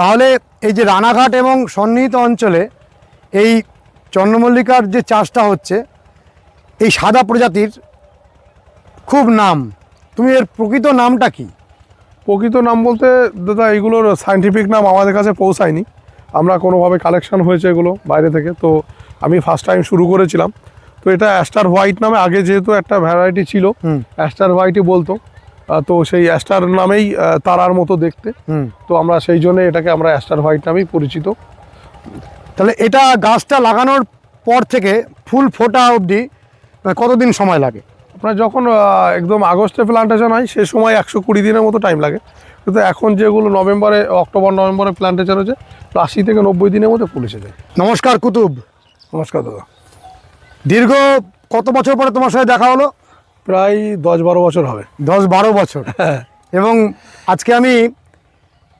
তাহলে এই যে রানাঘাট এবং সন্নিহিত অঞ্চলে এই চন্দ্রমল্লিকার যে চাষটা হচ্ছে এই সাদা প্রজাতির খুব নাম। তুমি এর প্রকৃত নামটা কি? প্রকৃত নাম বলতে দাদা এগুলোর সাইন্টিফিক নাম আমাদের কাছে পৌঁছায়নি। আমরা কোনোভাবে কালেকশন হয়েছে এগুলো বাইরে থেকে। তো আমি ফার্স্ট টাইম শুরু করেছিলাম। তো এটা অ্যাস্টার হোয়াইট নামে আগে যেহেতু একটা ভ্যারাইটি ছিল অ্যাস্টার হোয়াইটই বলতো। তো সেই অ্যাস্টার নামেই তারার মতো দেখতে। তো আমরা সেই জন্য এটাকে আমরা অ্যাস্টার হোয়াইট নামেই পরিচিত। তাহলে এটা গাছটা লাগানোর পর থেকে ফুল ফোটা অবধি কতদিন সময় লাগে? আপনার যখন একদম আগস্টে প্লান্টেশন হয় সে সময় একশো কুড়ি দিনের মতো টাইম লাগে। কিন্তু এখন যেগুলো নভেম্বরে অক্টোবর নভেম্বরে প্লান্টেশন হচ্ছে আশি থেকে নব্বই দিনের মধ্যে ফুল এসে যায়। নমস্কার কুতুব। নমস্কার দাদা। দীর্ঘ কত বছর পরে তোমার সাথে দেখা হলো? প্রায় দশ বারো বছর হবে। দশ বারো বছর এবং আজকে আমি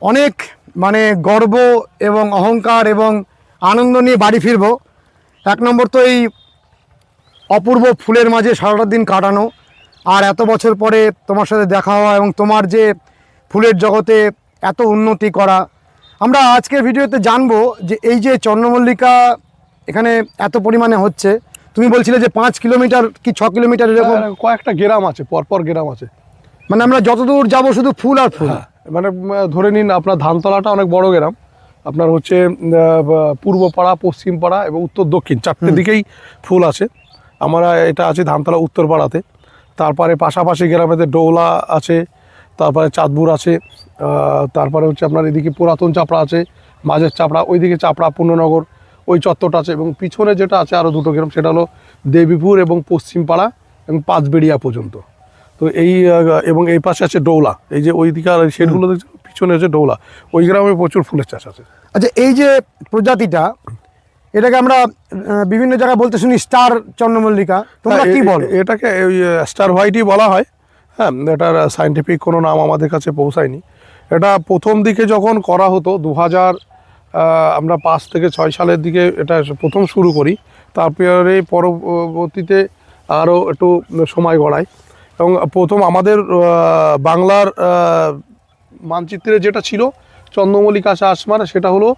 অনেক মানে গর্ব এবং অহংকার এবং আনন্দ নিয়ে বাড়ি ফিরব। এক নম্বর তো এই অপূর্ব ফুলের মাঝে সারাটা দিন কাটানো। আর এত বছর পরে তোমার সাথে দেখা হওয়া এবং তোমার যে ফুলের জগতে এত উন্নতি করা। আমরা আজকের ভিডিওতে জানব যে এই যে চন্দ্রমল্লিকা এখানে এত পরিমাণে হচ্ছে। তুমি বলছিলে যে পাঁচ কিলোমিটার কি ছ কিলোমিটার এরকম? কয়েকটা গ্রাম আছে পরপর গ্রাম আছে। মানে আমরা যতদূর যাব শুধু ফুল আর ফুল। হ্যাঁ মানে ধরে নিন আপনার ধানতলাটা অনেক বড় গ্রাম। আপনার হচ্ছে পূর্ব পাড়া পশ্চিম পাড়া এবং উত্তর দক্ষিণ চারটে দিকেই ফুল আছে। আমরা এটা আছে ধানতলা উত্তর পাড়াতে তারপরে পাশাপাশি গ্রামেতে ডৌলা আছে তারপরে চাঁদপুর আছে তারপরে হচ্ছে আপনার এদিকে পুরাতন চাপড়া আছে মাঝের চাপড়া ওইদিকে চাপড়া পূর্ণনগর ওই চত্বরটা আছে এবং পিছনে যেটা আছে আরও দুটো গ্রাম সেটা হলো দেবীপুর এবং পশ্চিম পাড়া এবং পাঁচবেড়িয়া পর্যন্ত। তো এই এবং এই পাশে আছে ডৌলা। এই যে ওই দিকে আর সেটগুলো দেখছ পিছনে আছে ডৌলা। ওই গ্রামে প্রচুর ফুলের চাষ আছে। আচ্ছা এই যে প্রজাতিটা এটাকে আমরা বিভিন্ন জায়গায় বলতে শুনি স্টার চন্দ্রমল্লিকা। তোমরা হ্যাঁ, কি বলো? এটাকে ওই স্টার হোয়াইটই বলা হয়। হ্যাঁ এটার সাইন্টিফিক কোনো নাম আমাদের কাছে পৌঁছায়নি। এটা প্রথম দিকে যখন করা হতো দু হাজার আমরা পাঁচ থেকে ছয় সালের দিকে এটা প্রথম শুরু করি। তারপরে পরবর্তীতে আরও একটু সময় গড়ায় এবং প্রথম আমাদের বাংলার মানচিত্রে যেটা ছিল চন্দ্রমল্লিকা চাষ মানে সেটা হলো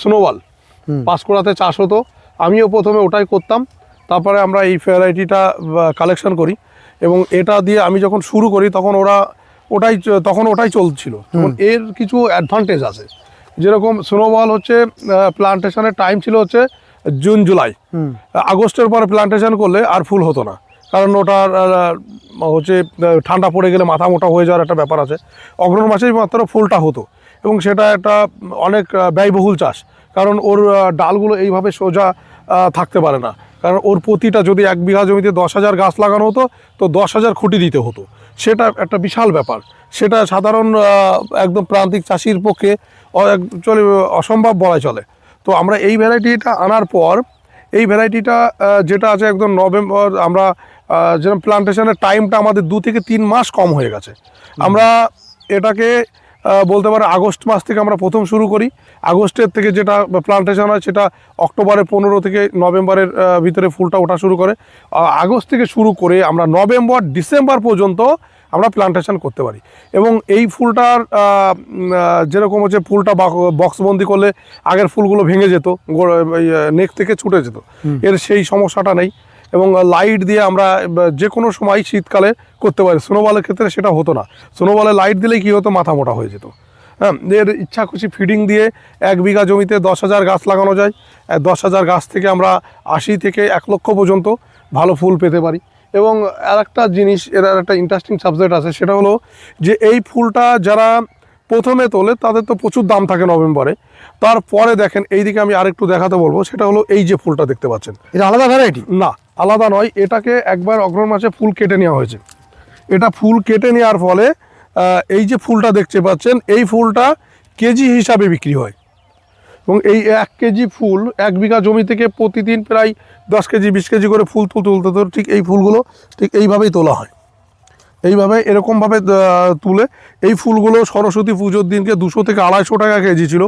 স্নোবল পাঁশকুড়াতে চাষ হতো। আমিও প্রথমে ওটাই করতাম। তারপরে আমরা এই ভ্যারাইটিটা কালেকশন করি। এবং এটা দিয়ে আমি যখন শুরু করি তখন ওরা ওটাই তখন ওটাই চলছিল। এর কিছু অ্যাডভান্টেজ আছে। যেরকম স্নোবল হচ্ছে প্লান্টেশনের টাইম ছিল হচ্ছে জুন জুলাই আগস্টের পরে প্লান্টেশন করলে আর ফুল হতো না। কারণ ওটার হচ্ছে ঠান্ডা পড়ে গেলে মাথা মোটা হয়ে যাওয়ার একটা ব্যাপার আছে। অগ্রহণ মাসেই মাত্র ফুলটা হতো। এবং সেটা একটা অনেক ব্যয়বহুল চাষ। কারণ ওর ডালগুলো এইভাবে সোজা থাকতে পারে না। কারণ ওর প্রতিটা যদি এক বিঘা জমিতে দশ হাজার গাছ লাগানো হতো তো দশ হাজার খুঁটি দিতে হতো। সেটা একটা বিশাল ব্যাপার। সেটা সাধারণ একদম প্রান্তিক চাষির পক্ষে চলে অসম্ভব বলা চলে। তো আমরা এই ভ্যারাইটিটা আনার পর এই ভ্যারাইটিটা যেটা আছে একদম নভেম্বর আমরা যেরকম প্লান্টেশনের টাইমটা আমাদের দু থেকে তিন মাস কম হয়ে গেছে। আমরা এটাকে বলতে পারো আগস্ট মাস থেকে আমরা প্রথম শুরু করি। আগস্টের থেকে যেটা প্লান্টেশন হয় সেটা অক্টোবরের পনেরো থেকে নভেম্বরের ভিতরে ফুলটা ওঠা শুরু করে। আগস্ট থেকে শুরু করে আমরা নভেম্বর ডিসেম্বর পর্যন্ত আমরা প্লান্টেশন করতে পারি। এবং এই ফুলটার যেরকম হচ্ছে ফুলটা বক্সবন্দি করলে আগের ফুলগুলো ভেঙে যেত নেক থেকে ছুটে যেত। এর সেই সমস্যাটা নেই। এবং লাইট দিয়ে আমরা যে কোনো সময় শীতকালে করতে পারি। স্নোবলের ক্ষেত্রে সেটা হতো না। স্নোবলে লাইট দিলেই কী হতো? মাথা মোটা হয়ে যেত। হ্যাঁ এর ইচ্ছা খুশি ফিডিং দিয়ে এক বিঘা জমিতে দশ হাজার গাছ লাগানো যায়। দশ হাজার গাছ থেকে আমরা আশি থেকে এক লক্ষ পর্যন্ত ভালো ফুল পেতে পারি। এবং আর একটা জিনিস এর আর একটা ইন্টারেস্টিং সাবজেক্ট আছে সেটা হলো যে এই ফুলটা যারা প্রথমে তোলে তাদের তো প্রচুর দাম থাকে নভেম্বরে। তারপরে দেখেন এইদিকে আমি আরেকটু দেখাতে বলব সেটা হলো এই যে ফুলটা দেখতে পাচ্ছেন। এটা আলাদা ভ্যারাইটি না আলাদা নয়, এটাকে একবার অগ্রহণ মাসে ফুল কেটে নেওয়া হয়েছে। এটা ফুল কেটে নেওয়ার ফলে এই যে ফুলটা দেখতে পাচ্ছেন, এই ফুলটা কেজি হিসাবে বিক্রি হয়। এবং এই এক কেজি ফুল এক বিঘা জমি থেকে প্রতিদিন প্রায় দশ কেজি, বিশ কেজি করে ফুল তুলতে তুলতে, ঠিক এই ফুলগুলো ঠিক এইভাবেই তোলা হয়। এইভাবে এরকমভাবে তুলে এই ফুলগুলো সরস্বতী পুজোর দিনকে দুশো থেকে আড়াইশো টাকা কেজি ছিল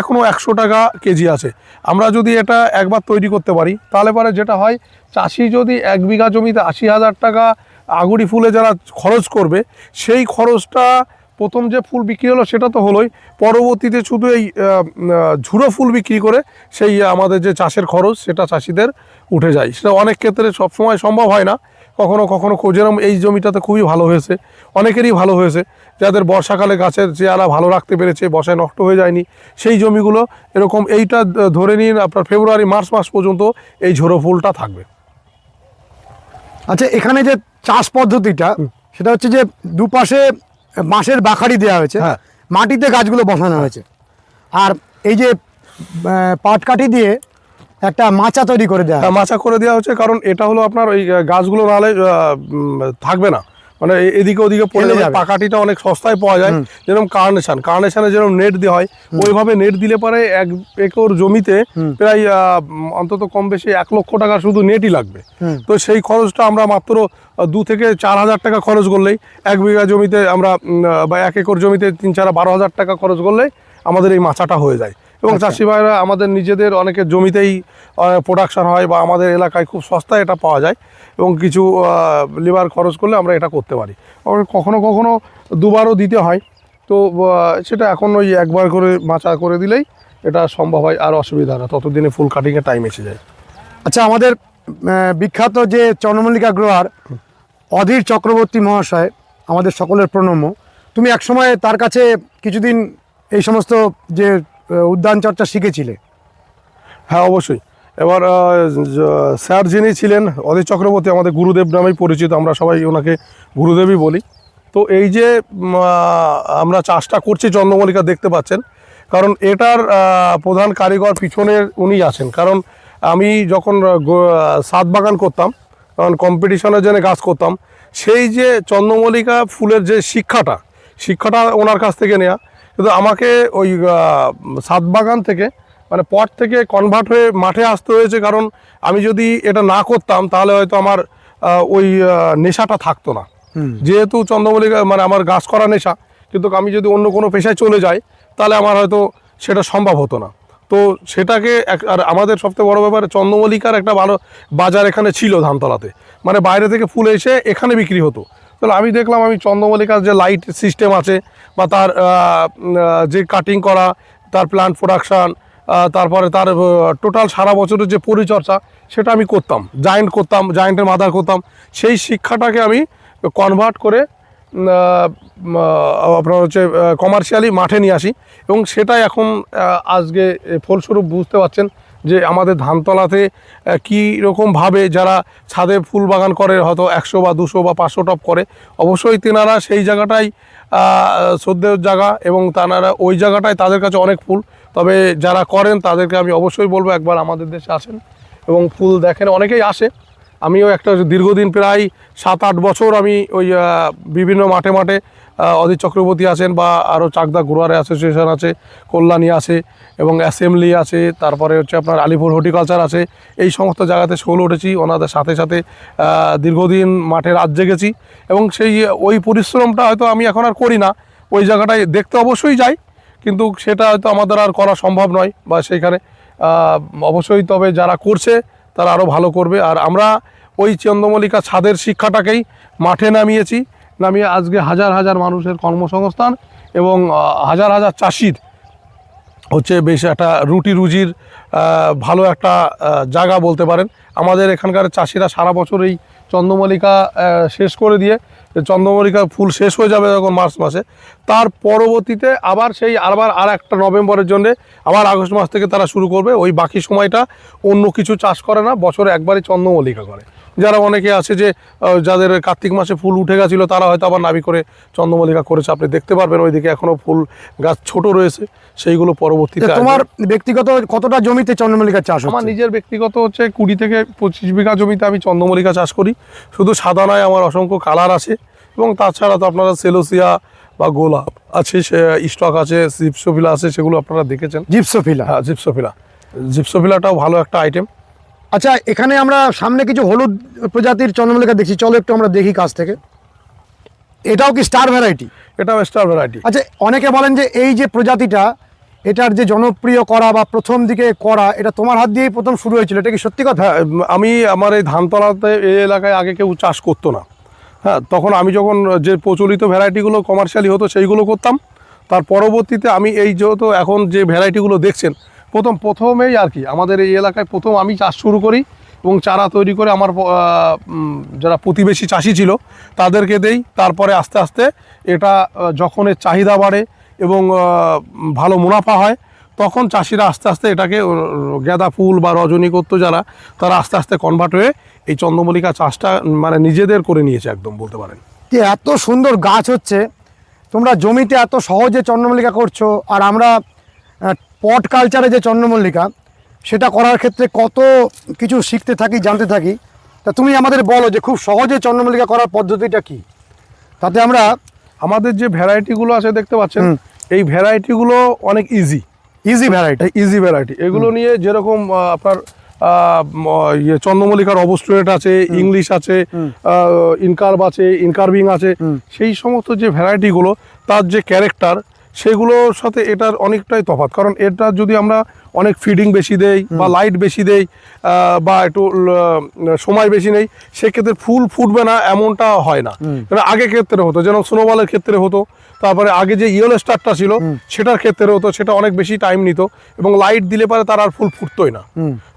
এখনও একশো টাকা কেজি আছে। আমরা যদি এটা একবার তৈরি করতে পারি, তাহলে পরে যেটা হয়, চাষি যদি এক বিঘা জমিতে আশি হাজার টাকা আগুড়ি ফুলে যারা খরচ করবে, সেই খরচটা প্রথম যে ফুল বিক্রি হলো সেটা তো হলোই, পরবর্তীতে শুধু এই ঝুড়ো ফুল বিক্রি করে সেই আমাদের যে চাষের খরচ, সেটা চাষিদের উঠে যায়। সেটা অনেক ক্ষেত্রে সবসময় সম্ভব হয় না। কখনো কখনো যেরকম এই জমিটাতে খুবই ভালো হয়েছে। অনেকেরই ভালো হয়েছে। যাদের বর্ষাকালে গাছের চেয়ারা ভালো রাখতে পেরেছে বর্ষায় নষ্ট হয়ে যায়নি সেই জমিগুলো এরকম এইটা ধরে নিন আপনার ফেব্রুয়ারি মার্চ মাস পর্যন্ত এই ঝোড়ো ফুলটা থাকবে। আচ্ছা এখানে যে চাষ পদ্ধতিটা সেটা হচ্ছে যে দুপাশে বাঁশের বাখারি দেওয়া হয়েছে হ্যাঁ। মাটিতে গাছগুলো বসানো হয়েছে। আর এই যে পাটকাঠি দিয়ে একটা মাচা তৈরি করে দেওয়া হয়। মাচা করে দেওয়া হচ্ছে কারণ এটা হলো আপনার ওই গাছগুলো নাহলে থাকবে না। মানে এদিকে ওদিকে পড়ে ফেলে যাবে। যাবে। পাকাটিটা অনেক সস্তায় পাওয়া যায় যেরকম কার্নেশন। কার্নেশনে যেরকম নেট দেওয়া হয় ওইভাবে নেট দিলে পরে এক একর জমিতে প্রায় অন্তত কম বেশি এক লক্ষ টাকা শুধু নেটই লাগবে। তো সেই খরচটা আমরা মাত্র দু থেকে চার হাজার টাকা খরচ করলেই এক বিঘা জমিতে আমরা বা এক একর জমিতে তিন চার বারো হাজার টাকা খরচ করলেই আমাদের এই মাচাটা হয়ে যায়। এবং আচ্ছা। চাষি ভাইরা আমাদের নিজেদের অনেকে জমিতেই প্রোডাকশন হয় বা আমাদের এলাকায় খুব সস্তায় এটা পাওয়া যায় এবং কিছু লিভার খরচ করলে আমরা এটা করতে পারি। আবার কখনো কখনো দুবারও দিতে হয়। তো সেটা এখন ওই একবার করে মাচা করে দিলেই এটা সম্ভব হয় আর অসুবিধা না। ততদিনে ফুল কাটিংয়ের টাইম এসে যায়। আচ্ছা আমাদের বিখ্যাত যে চন্দ্রমল্লিকা গ্রোয়ার অধীর চক্রবর্তী মহাশয় আমাদের সকলের প্রণম্য। তুমি একসময় তার কাছে কিছুদিন এই সমস্ত যে উদ্যান চর্চা শিখেছিলে? হ্যাঁ অবশ্যই। এবার স্যার যিনি ছিলেন, অধীর চক্রবর্তী আমাদের গুরুদেব নামেই পরিচিত, আমরা সবাই ওনাকে গুরুদেবই বলি। তো এই যে আমরা চাষটা করছি, চন্দ্রমল্লিকা দেখতে পাচ্ছেন, কারণ এটার প্রধান কারিগর পিছনের উনি আছেন। কারণ আমি যখন সাত বাগান করতাম কারণ কম্পিটিশনের জন্য গাছ করতাম, সেই যে চন্দ্রমল্লিকা ফুলের যে শিক্ষাটা শিক্ষাটা ওনার কাছ থেকে নেওয়া কিন্তু আমাকে ওই আহ, সাত বাগান থেকে মানে পট থেকে কনভার্ট হয়ে মাঠে আসতে হয়েছে কারণ আমি যদি এটা না করতাম তাহলে হয়তো আমার ওই নেশাটা থাকতো না। যেহেতু চন্দ্রমল্লিকা মানে আমার গাছ করা নেশা কিন্তু আমি যদি অন্য কোনো পেশায় চলে যাই তাহলে আমার হয়তো সেটা সম্ভব হতো না। তো সেটাকে এক- আর আমাদের সবথেকে বড় ব্যাপার চন্দ্রমল্লিকার একটা ভালো বাজার এখানে ছিল ধানতলাতে। মানে বাইরে থেকে ফুল এসে এখানে বিক্রি হতো। তাহলে আমি দেখলাম আমি চন্দ্রমল্লিকার যে লাইট সিস্টেম আছে বা তার যে কাটিং করা, তার প্লান্ট প্রোডাকশান তারপরে তার টোটাল সারা বছরের যে পরিচর্যা, সেটা আমি করতাম জায়েন্ট করতাম জায়েন্টের মাদার করতাম। সেই শিক্ষাটাকে আমি কনভার্ট করে আপনার হচ্ছে কমার্শিয়ালি মাঠে নিয়ে আসি এবং সেটাই এখন আজকে ফলস্বরূপ বুঝতে পারছেন যে আমাদের ধানতলাতে কী রকমভাবে যারা ছাদে ফুল বাগান করে, হয়তো একশো বা দুশো বা পাঁচশো টপ করে, অবশ্যই তেনারা সেই জায়গাটাই শ্রদ্ধেয় জায়গা এবং তারা ওই জায়গাটায় তাদের কাছে অনেক ফুল। তবে যারা করেন, তাদেরকে আমি অবশ্যই বলব একবার আমাদের দেশে আসেন এবং ফুল দেখেন। অনেকেই আসে। আমিও একটা দীর্ঘদিন প্রায় সাত আট বছর আমি ওই বিভিন্ন মাঠে মাঠে অধীর চক্রবর্তী আছেন বা আরও চাকদা ঘুরার অ্যাসোসিয়েশন আছে, কল্যাণী আছে এবং অ্যাসেম্বলি আছে, তারপরে হচ্ছে আপনার আলিপুর হর্টিকালচার আছে। এই সমস্ত জায়গাতে শোল উঠেছি, ওনাদের সাথে সাথে দীর্ঘদিন মাঠে রাত জেগেছি এবং সেই ওই পরিশ্রমটা হয়তো আমি এখন আর করি না। ওই জায়গাটায় দেখতে অবশ্যই যাই, কিন্তু সেটা হয়তো আমাদের আর করা সম্ভব নয় বা সেইখানে অবশ্যই তবে যারা করছে তারা আরও ভালো করবে। আর আমরা ওই চন্দ্রমল্লিকা ছাদের শিক্ষাটাকেই মাঠে নামিয়েছি। নামিয়ে আজকে হাজার হাজার মানুষের কর্মসংস্থান এবং হাজার হাজার চাষির হচ্ছে বেশ একটা রুটি রুজির ভালো একটা জায়গা বলতে পারেন। আমাদের এখানকার চাষিরা সারা বছর এই চন্দ্রমল্লিকা শেষ করে দিয়ে চন্দ্রমল্লিকা ফুল শেষ হয়ে যাবে যখন মার্চ মাসে। তার পরবর্তীতে আবার সেই আবার আর একটা নভেম্বরের জন্যে আবার আগস্ট মাস থেকে তারা শুরু করবে। ওই বাকি সময়টা অন্য কিছু চাষ করে না, বছরে একবারই চন্দ্রমল্লিকা করে। যারা অনেকে আছে যে যাদের কার্তিক মাসে ফুল উঠে গেছিল তারা হয়তো আবার নাবি করে চন্দ্রমল্লিকা করেছে। আপনি দেখতে পারবেন ওইদিকে এখনও ফুল গাছ ছোট রয়েছে সেইগুলো পরবর্তীতে। তোমার ব্যক্তিগত কতটা জমিতে চন্দ্রমল্লিকা চাষ আমার নিজের ব্যক্তিগত হচ্ছে কুড়ি থেকে পঁচিশ বিঘা জমিতে আমি চন্দ্রমল্লিকা চাষ করি। শুধু সাদা নয় আমার অসংখ্য কালার আছে এবং তাছাড়া তো আপনারা সেলোসিয়া বা গোলাপ আছে সে স্টক আছে জিপসোফিলা আছে সেগুলো আপনারা দেখেছেন। জিপসোফিলা? হ্যাঁ জিপসোফিলা। জিপসোফিলাটাও ভালো একটা আইটেম আচ্ছা এখানে আমরা সামনে কিছু হলুদ প্রজাতির চন্দ্রমল্লিকা দেখছি। চলো একটু আমরা দেখি কাছ থেকে। এটাও কি স্টার ভ্যারাইটি এটাও স্টার ভ্যারাইটি আচ্ছা অনেকে বলেন যে এই যে প্রজাতিটা এটার যে জনপ্রিয় করা বা প্রথম দিকে করা এটা তোমার হাত দিয়েই প্রথম শুরু হয়েছিল এটা কি সত্যি কথা? হ্যাঁ আমি আমার এই ধানতলাতে এই এলাকায় আগে কেউ চাষ করতো না। হ্যাঁ তখন আমি যখন যে প্রচলিত ভ্যারাইটিগুলো কমার্শিয়ালি হতো সেইগুলো করতাম। তার পরবর্তীতে আমি এই যেহেতু এখন যে ভ্যারাইটিগুলো দেখছেন প্রথম প্রথমেই আর কি, আমাদের এই এলাকায় প্রথম আমি চাষ শুরু করি এবং চারা তৈরি করে আমার যারা প্রতিবেশী চাষি ছিল তাদেরকে দেই। তারপরে আস্তে আস্তে এটা যখন এর চাহিদা বাড়ে এবং ভালো মুনাফা হয়, তখন চাষিরা আস্তে আস্তে এটাকে গাঁদা ফুল বা রজনীগত্য যারা, তারা আস্তে আস্তে কনভার্ট হয়ে এই চন্দ্রমল্লিকা চাষটা মানে নিজেদের করে নিয়েছে একদম বলতে পারেন। যে এত সুন্দর গাছ হচ্ছে, তোমরা জমিতে এত সহজে চন্দ্রমল্লিকা করছ, আর আমরা পট কালচারে যে চন্দ্রমল্লিকা সেটা করার ক্ষেত্রে কত কিছু শিখতে থাকি জানতে থাকি। তা তুমি আমাদের বলো যে খুব সহজে চন্দ্রমল্লিকা করার পদ্ধতিটা কি? তাতে আমরা আমাদের যে ভ্যারাইটিগুলো আছে দেখতে পাচ্ছেন এই ভ্যারাইটিগুলো অনেক easy easy variety easy variety এগুলো নিয়ে যেরকম আপনার ইয়ে চন্দ্রমল্লিকার অবস্ট্রেট আছে ইংলিশ আছে ইনকার্ভ আছে ইনকার্ভিং আছে সেই সমস্ত যে ভ্যারাইটিগুলো তার যে ক্যারেক্টার সেগুলোর সাথে এটার অনেকটাই তফাৎ। কারণ এটা যদি আমরা অনেক ফিডিং বেশি দেই বা লাইট বেশি দেই বা একটু সময় বেশি নেই সেক্ষেত্রে ফুল ফুটবে না এমনটা হয় না। আগে ক্ষেত্রে হতো যেন স্নোবলের ক্ষেত্রে হতো তারপরে আগে যে ইয়েলো স্টারটা ছিল সেটার ক্ষেত্রে হতো সেটা অনেক বেশি টাইম নিত এবং লাইট দিলে পারে তার আর ফুল ফুটতোই না।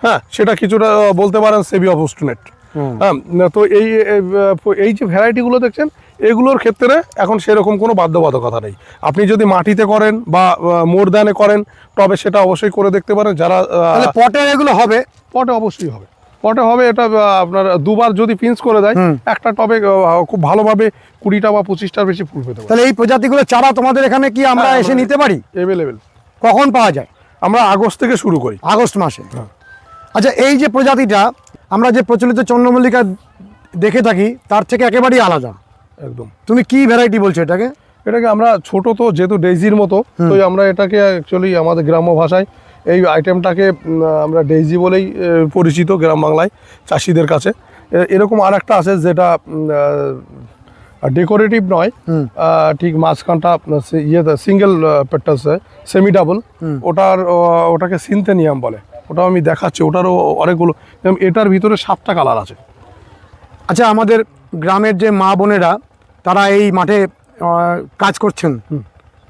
হ্যাঁ সেটা কিছুটা বলতে পারেন সেভি অবস্টুনেট হ্যাঁ তো এই এই যে ভ্যারাইটিগুলো দেখছেন এগুলোর ক্ষেত্রে এখন সেরকম কোনো বাধ্যবাধকতা নেই। আপনি যদি মাটিতে করেন বা মোর দানে করেন তবে সেটা অবশ্যই করে দেখতে পারেন। যারা পটে এগুলো হবে? পটে অবশ্যই হবে। পটে হবে এটা আপনার দুবার যদি পিঞ্চ করে দেয় একটা টবে খুব ভালোভাবে কুড়িটা বা পঁচিশটার বেশি ফুল পেতে তাহলে এই প্রজাতিগুলো চারা তোমাদের এখানে কি আমরা হ্যাঁ, এসে নিতে পারি? অ্যাভেলেবেল কখন পাওয়া যায়? আমরা আগস্ট থেকে শুরু করি। আগস্ট মাসে? আচ্ছা এই যে প্রজাতিটা আমরা যে প্রচলিত চন্দ্রমল্লিকা দেখে থাকি তার থেকে একেবারেই আলাদা। একদম। তুমি কি ভ্যারাইটি বলছো এটাকে? এটাকে আমরা ছোট তো যেহেতু ডেইজির মতো তো আমরা এটাকে অ্যাকচুয়ালি আমাদের গ্রাম্য ভাষায় এই আইটেমটাকে আমরা ডেইজি বলেই পরিচিত গ্রাম বাংলায় চাষিদের কাছে। এরকম আর একটা আছে যেটা ডেকোরেটিভ নয় ঠিক মাঝখানটা ইয়ে সিঙ্গেল পেট্টাস সেমি ডাবল ওটার ওটাকে সিনথেনিয়াম বলে। ওটাও আমি দেখাচ্ছি ওটারও অনেকগুলো এটার ভিতরে সাতটা কালার আছে। আচ্ছা আমাদের গ্রামের যে মা বোনেরা তারা এই মাঠে কাজ করছেন।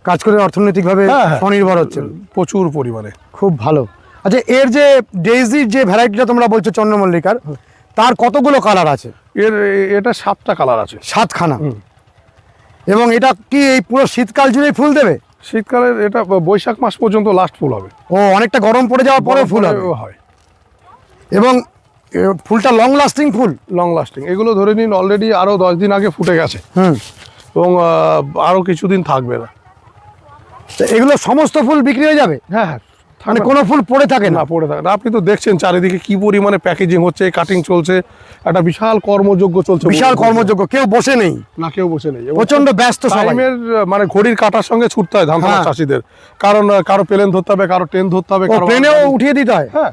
কাজ করে অর্থনৈতিকভাবে হ্যাঁ, হ্যাঁ। স্বনির্ভর হচ্ছেন। প্রচুর পরিমাণে। খুব ভালো। আচ্ছা এর যে ডেইজির যে ভ্যারাইটিটা তোমরা বলছো চন্দ্রমল্লিকার তার কতগুলো কালার আছে? এর এটা সাতটা কালার আছে। সাতখানা। এবং এটা কি এই পুরো শীতকাল জুড়ে ফুল দেবে? শীতকালের এটা বৈশাখ মাস পর্যন্ত লাস্ট ফুল হবে। ও অনেকটা গরম পড়ে যাওয়ার পরে ফুল হবে। হয়। এবং ফুলটা লং লাস্টিং ফুল? লং লাস্টিং এগুলো ধরে নিন অলরেডি আরও দশ দিন আগে ফুটে গেছে। হুম। এবং আরও কিছুদিন থাকবে না। এগুলো সমস্ত ফুল বিক্রি হয়ে যাবে? হ্যাঁ হ্যাঁ। মানে কোনো ফুল পড়ে থাকে না? পড়ে থাকে না। আপনি তো দেখছেন চারিদিকে কি পরিমাণে প্যাকেজিং হচ্ছে কাটিং চলছে। একটা বিশাল কর্মযোগ্য চলছে। বিশাল কর্মযোগ্য। কেউ বসে নেই। না কেউ বসে নেই। প্রচণ্ড ব্যস্ত টাইমের মানে ঘড়ির কাটার সঙ্গে ছুটতে হয় ধান হ্যাঁ। চাষিদের। কারণ কারও প্লেন ধরতে হবে কারও ট্রেন ধরতে হবে কারও প্লেনেও উঠিয়ে দিতে হয়? হ্যাঁ।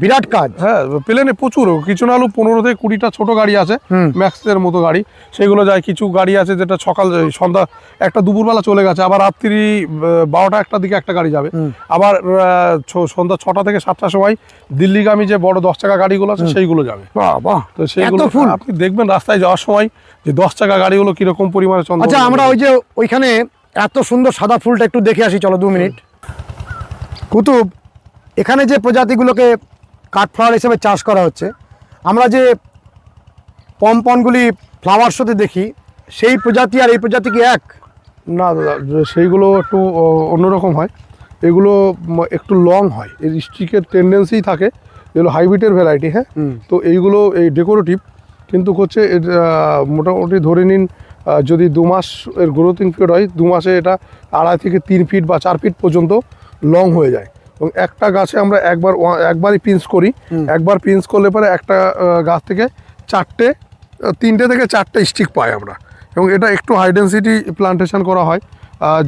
বিরাট কাজ। হ্যাঁ প্লেনে প্রচুর কিছু না হলেও পনেরো থেকে কুড়িটা ছোট গাড়ি আছে। ম্যাক্সের মতো গাড়ি। সেগুলো যায় কিছু গাড়ি আছে যেটা সকাল সন্ধ্যা একটা দুপুরবেলা চলে গেছে আবার রাত্রি বারোটা একটা দিকে একটা গাড়ি যাবে। আবার সন্ধ্যা ছটা থেকে সাতটার সময় দিল্লিগামী যে বড় দশ চাকা গাড়িগুলো আছে সেইগুলো যাবে। বাহ বাহ তো সেইগুলো আপনি দেখবেন রাস্তায় যাওয়ার সময় যে দশ চাকা গাড়িগুলো কীরকম পরিমাণে আচ্ছা আমরা ওই যে ওইখানে এত সুন্দর সাদা ফুলটা একটু দেখে আসি চলো দু মিনিট। কুতুব এখানে যে প্রজাতিগুলোকে কাঠফ্লাওয়ার হিসেবে চাষ করা হচ্ছে। আমরা যে পম্পনগুলি ফ্লাওয়ার শোতে দেখি সেই প্রজাতি আর এই প্রজাতি কি এক? না দাদা সেইগুলো একটু অন্যরকম হয়। এগুলো একটু লং হয়। এর স্টিকের টেন্ডেন্সি থাকে। এগুলো হাইব্রিডের ভ্যারাইটি হ্যাঁ? তো এইগুলো এই ডেকোরেটিভ কিন্তু হচ্ছে এর, মোটামুটি ধরে নিন যদি দু মাস এর গ্রোথিং পিরিয়ড হয় দু মাসে এটা আড়াই থেকে তিন ফিট বা চার ফিট পর্যন্ত লং হয়ে যায়। এবং একটা গাছে আমরা একবার একবারই পিঞ্চ করি। একবার পিঞ্চ করলে পরে একটা গাছ থেকে চারটে তিনটে থেকে চারটে স্টিক পাই আমরা। এবং এটা একটু হাই ডেন্সিটি প্লান্টেশন করা হয়।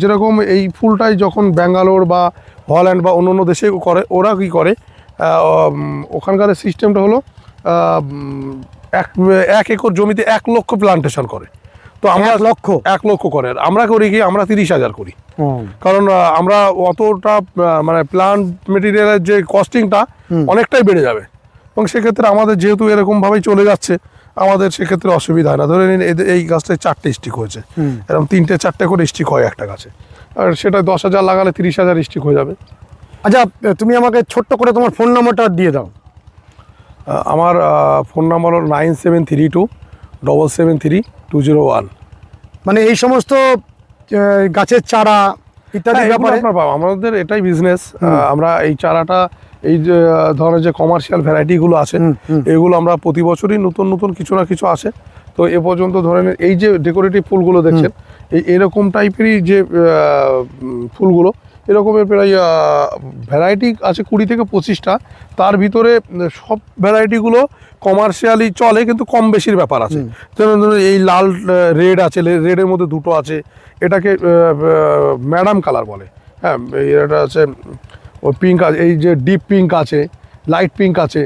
যেরকম এই ফুলটাই যখন ব্যাঙ্গালোর বা হল্যান্ড বা অন্য অন্য দেশে করে ওরা কি করে ওখানকার সিস্টেমটা হলো এক এক একর জমিতে এক লক্ষ প্লান্টেশন করে। তো আমরা লক্ষ? এক লক্ষ করে। আর আমরা করি কি আমরা তিরিশ হাজার করি। কারণ আমরা অতটা মানে প্লান্ট মেটেরিয়ালের যে কস্টিংটা অনেকটাই বেড়ে যাবে। এবং সেক্ষেত্রে আমাদের যেহেতু এরকমভাবেই চলে যাচ্ছে আমাদের সেক্ষেত্রে অসুবিধা হয় না। ধরে নিন এদের এই গাছটায় চারটে স্টিক হয়েছে। এরকম তিনটে চারটে করে স্টিক হয় একটা গাছে। আর সেটা দশ হাজার লাগালে তিরিশ হাজার স্টিক হয়ে যাবে। আচ্ছা তুমি আমাকে ছোট্ট করে তোমার ফোন নম্বরটা দিয়ে দাও। আমার ফোন নাম্বার হলো nine seven three two double seven three two zero one মানে এই সমস্ত গাছের চারা ইত্যাদি ব্যাপারে? আমাদের এটাই বিজনেস আমরা এই চারাটা এই যে ধরনের যে কমার্শিয়াল ভ্যারাইটিগুলো আছে। এগুলো আমরা প্রতি বছরই নতুন নতুন কিছু না কিছু আসে। তো এ পর্যন্ত ধরেন এই যে ডেকোরেটিভ ফুলগুলো দেখছেন এই এরকম টাইপেরই যে ফুলগুলো এরকমের প্রায় ভ্যারাইটি আছে কুড়ি থেকে পঁচিশটা। তার ভিতরে সব ভ্যারাইটিগুলো কমার্শিয়ালি চলে কিন্তু কম বেশির ব্যাপার আছে। যেমন ধরুন এই লাল রেড আছে রেডের মধ্যে দুটো আছে। এটাকে ম্যাডাম কালার বলে। হ্যাঁ এটা আছে ও পিঙ্ক আছে এই যে ডিপ পিঙ্ক আছে লাইট পিঙ্ক আছে।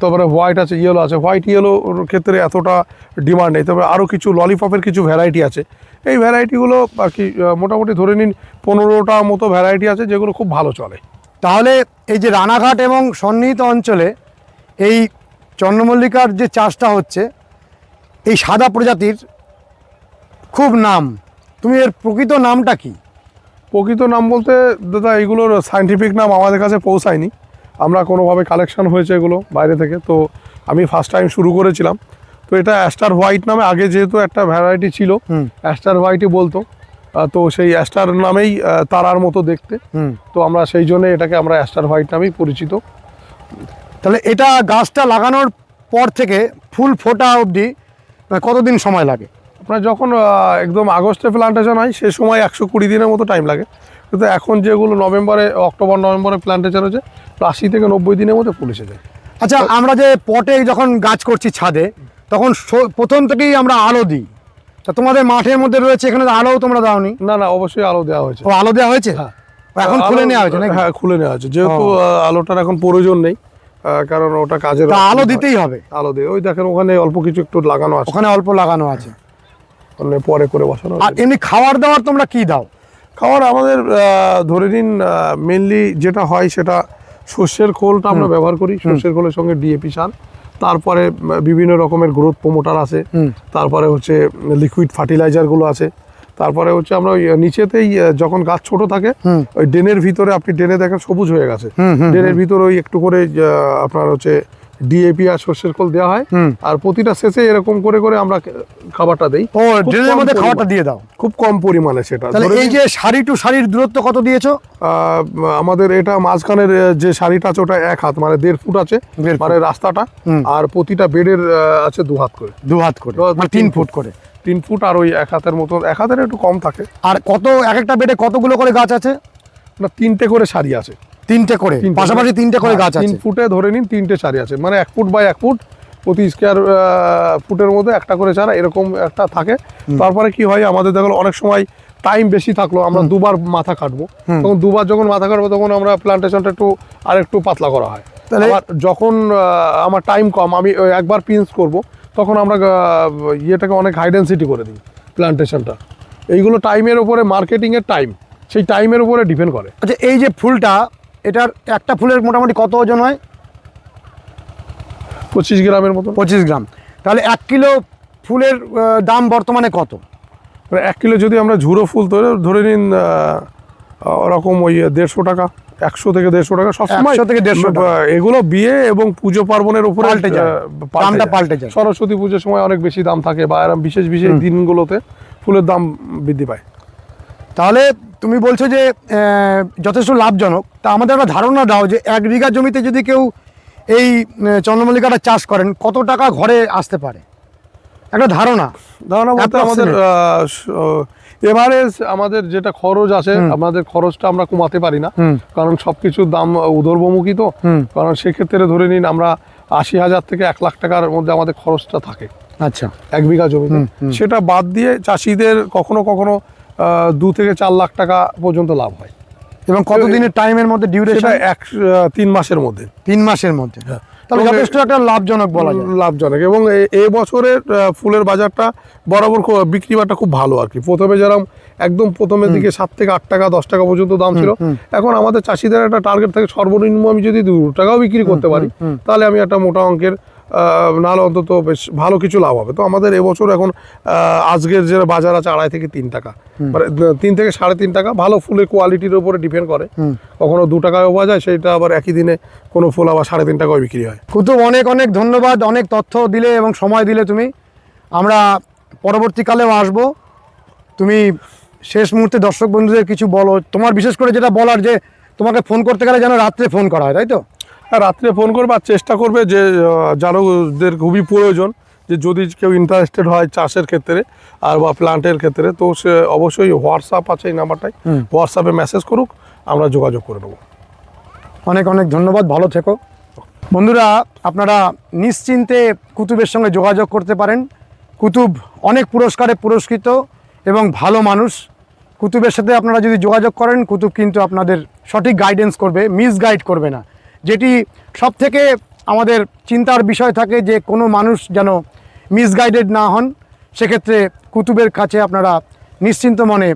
তারপরে হোয়াইট আছে ইয়েলো আছে। হোয়াইট ইয়েলোর ক্ষেত্রে এতটা ডিমান্ড নেই। তবে আরও কিছু ললিপপের কিছু ভ্যারাইটি আছে। এই ভ্যারাইটিগুলো আর কি মোটামুটি ধরে নিন পনেরোটা মতো ভ্যারাইটি আছে যেগুলো খুব ভালো চলে। তাহলে এই যে রানাঘাট এবং সন্নিহিত অঞ্চলে এই চন্দ্রমল্লিকার যে চাষটা হচ্ছে এই সাদা প্রজাতির খুব নাম। তুমি এর প্রকৃত নামটা কি? প্রকৃত নাম বলতে দাদা এগুলোর সাইন্টিফিক নাম আমাদের কাছে পৌঁছায়নি। আমরা কোনোভাবে কালেকশন হয়েছে এগুলো বাইরে থেকে। তো আমি ফার্স্ট টাইম শুরু করেছিলাম। তো এটা অ্যাস্টার হোয়াইট নামে আগে যেহেতু একটা ভ্যারাইটি ছিল অ্যাস্টার হোয়াইটই বলতো। তো সেই অ্যাস্টার নামেই তারার মতো দেখতে। তো আমরা সেই জন্য এটাকে আমরা অ্যাস্টার হোয়াইট নামেই পরিচিত। তাহলে এটা গাছটা লাগানোর পর থেকে ফুল ফোটা অবধি কতদিন সময় লাগে? আপনার যখন একদম আগস্টে প্লান্টেশন হয় সে সময় একশো কুড়ি দিনের মতো টাইম লাগে। কিন্তু এখন যেগুলো নভেম্বরে অক্টোবর নভেম্বরে প্লান্টেশন হচ্ছে আশি থেকে নব্বই দিনের মধ্যে ফুল এসে যায়। আচ্ছা আমরা যে পটে যখন গাছ করছি ছাদে তখন প্রথম থেকেই আমরা আলো দিই। তা তোমাদের মাঠের মধ্যে রয়েছে এখানে আলোও তোমরা দাওনি? না না অবশ্যই আলো দেওয়া হয়েছে। ও আলো দেওয়া হয়েছে? হ্যাঁ। এখন খুলে নেওয়া হয়েছে হ্যাঁ খুলে নেওয়া হয়েছে। যেহেতু আলোটার এখন প্রয়োজন নেই কারণ ওটা কাজের আলো দিতেই হবে। আলো দিয়ে ওই দেখেন ওখানে অল্প কিছু একটু লাগানো আছে। ওখানে অল্প লাগানো আছে। পরে করে বসানো আর এমনি খাওয়ার দাওয়ার তোমরা কি দাও? খাবার আমাদের ধরে নিন মেনলি যেটা হয় সেটা শস্যের খোলটা আমরা ব্যবহার করি। শস্যের খোলের সঙ্গে ডিএপি সার। তারপরে বিভিন্ন রকমের গ্রোথ প্রোমোটার আছে। তারপরে হচ্ছে লিকুইড ফার্টিলাইজারগুলো আছে। তারপরে হচ্ছে আমরা ওই নিচেতেই যখন গাছ ছোট থাকে ওই ড্রেনের ভিতরে আপনি ড্রেনে দেখেন সবুজ হয়ে গেছে। ড্রেনের ভিতরে ওই একটু করে আপনার হচ্ছে ডিএপি আর শস্যের খোল দেওয়া হয়। আর প্রতিটা শেষে এরকম করে করে আমরা খাবারটা দেই। ও ড্রেনের মধ্যে খাবারটা দিয়ে দাও। খুব কম পরিমাণে সেটা। তাহলে এই যে শাড়ি টু শাড়ির দূরত্ব কত দিয়েছ? আমাদের এটা মাঝখানের যে শাড়িটা আছে ওটা এক হাত মানে দেড় ফুট আছে মানে রাস্তাটা। আর প্রতিটা বেডের আছে দু হাত করে। দু হাত করে মানে তিন ফুট। করে। তিন ফুট আর ওই এক হাতের মতো এক হাতের একটু কম থাকে। আর কত এক একটা বেডে কতগুলো করে গাছ আছে? না তিনটে করে শাড়ি আছে। তিনটে করে পাশাপাশি তিনটে করে হ্যাঁ, গাছ তিন ফুটে ধরে নিন তিনটে শাড়ি আছে। মানে এক ফুট বাই এক ফুট প্রতি স্কোয়ার ফুটের মধ্যে একটা করে চারা এরকম একটা থাকে। তারপরে কি হয় আমাদের দেখল অনেক সময় টাইম বেশি থাকল আমরা দুবার মাথা কাটবো। তখন দুবার যখন মাথা কাটবো তখন আমরা প্লান্টেশনটা একটু আর একটু পাতলা করা হয়। তাহলে- যখন আমার টাইম কম আমি একবার পিন্স করব তখন আমরা ইয়েটাকে অনেক হাই ডেন্সিটি করে দিই প্লান্টেশনটা এইগুলো টাইমের উপরে মার্কেটিংয়ের টাইম সেই টাইমের উপরে ডিপেন্ড করে। আচ্ছা এই যে ফুলটা এটার একটা ফুলের মোটামুটি কত ওজন হয় পঁচিশ গ্রামের মতো পঁচিশ গ্রাম তাহলে এক কিলো ফুলের দাম বর্তমানে কত এক কিলো যদি আমরা ঝুড়ো ফুল ধরে ধরে নিন ওরকম ওই দেড়শো টাকা একশো থেকে দেড়শো টাকা সবসময় 100 থেকে 150 টাকা। এগুলো বিয়ে এবং পুজো পার্বণের উপরে পাল্টে যায়। দামটা যায়। পাল্টে যায়। সরস্বতী পুজোর সময় অনেক বেশি দাম থাকে বা বিশেষ বিশেষ দিনগুলোতে ফুলের দাম বৃদ্ধি পায় তাহলে তুমি বলছো যে যথেষ্ট লাভজনক। তা আমাদের একটা ধারণা দাও যে এক বিঘা জমিতে যদি কেউ এই চন্দ্রমল্লিকাটা চাষ করেন কত টাকা ঘরে আসতে পারে? একটা ধারণা। ধারণা বলতে আমাদের এভারেজ আমাদের যেটা খরচ আছে আমাদের খরচটা আমরা কমাতে পারি না। কারণ সব কিছুর দাম উদর্বমুখী তো। কারণ সেক্ষেত্রে ধরে নিন আমরা আশি হাজার থেকে এক লাখ টাকার মধ্যে আমাদের খরচটা থাকে। আচ্ছা। এক বিঘা জমিতে। সেটা বাদ দিয়ে চাষিদের কখনো কখনো দু থেকে চার লাখ টাকা পর্যন্ত লাভ হয়। এবং কতদিনের টাইমের মধ্যে ডিউরেশন এক তিন মাসের মধ্যে। তিন মাসের মধ্যে। তাহলে যথেষ্ট একটা লাভজনক বলা যায়। লাভজনক। এবং এ- বছরের ফুলের বাজারটা বরাবর বিক্রি বাট্টা খুব ভালো আর কি। প্রথমে যেরকম একদম প্রথমের দিকে সাত থেকে আট টাকা দশ টাকা পর্যন্ত দাম ছিল। এখন আমাদের চাষিদের একটা টার্গেট থাকে সর্বনিম্ন আমি যদি দু টাকাও বিক্রি করতে পারি তাহলে আমি একটা মোটা অঙ্কের নাহলে অন্তত বেশ ভালো কিছু লাভ হবে। তো আমাদের এবছর এখন আজকের যে বাজার আছে আড়াই থেকে তিন টাকা। মানে তিন থেকে সাড়ে তিন টাকা। ভালো ফুলের কোয়ালিটির উপরে ডিপেন্ড করে। কখনো দু টাকায়ও পাওয়া যায় সেইটা আবার একই দিনে কোনো ফুল আবার সাড়ে তিন টাকায় বিক্রি হয়। কুতুব অনেক অনেক ধন্যবাদ। অনেক তথ্য দিলে এবং সময় দিলে তুমি। আমরা পরবর্তীকালেও আসব। তুমি শেষ মুহূর্তে দর্শক বন্ধুদের কিছু বলো। তোমার বিশেষ করে যেটা বলার যে তোমাকে ফোন করতে গেলে যেন রাত্রে ফোন করা হয় তাই তো? রাত্রে ফোন করবে আর চেষ্টা করবে যে যাদের খুবই প্রয়োজন যে যদি কেউ ইন্টারেস্টেড হয় চাষের ক্ষেত্রে আর বা প্লান্টের ক্ষেত্রে তো সে অবশ্যই হোয়াটসঅ্যাপ আছে এই নাম্বারটাই হোয়াটসঅ্যাপে মেসেজ করুক আমরা যোগাযোগ করে নেব। অনেক অনেক ধন্যবাদ ভালো থেকো। বন্ধুরা আপনারা নিশ্চিন্তে কুতুবের সঙ্গে যোগাযোগ করতে পারেন। কুতুব অনেক পুরস্কারে পুরস্কৃত এবং ভালো মানুষ। কুতুবের সাথে আপনারা যদি যোগাযোগ করেন কুতুব কিন্তু আপনাদের সঠিক গাইডেন্স করবে মিসগাইড করবে না। যেটি সব থেকে আমাদের চিন্তার বিষয় থাকে যে কোনো মানুষ যেন মিসগাইডেড না হন, সেক্ষেত্রে কুতুবের কাছে আপনারা নিশ্চিন্ত মনে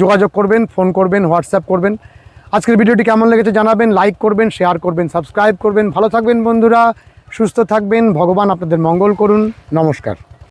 যোগাযোগ করবেন ফোন করবেন হোয়াটসঅ্যাপ করবেন। আজকের ভিডিওটি কেমন লেগেছে জানাবেন লাইক করবেন শেয়ার করবেন সাবস্ক্রাইব করবেন। ভালো থাকবেন বন্ধুরা, সুস্থ থাকবেন, ভগবান আপনাদের মঙ্গল করুন। নমস্কার।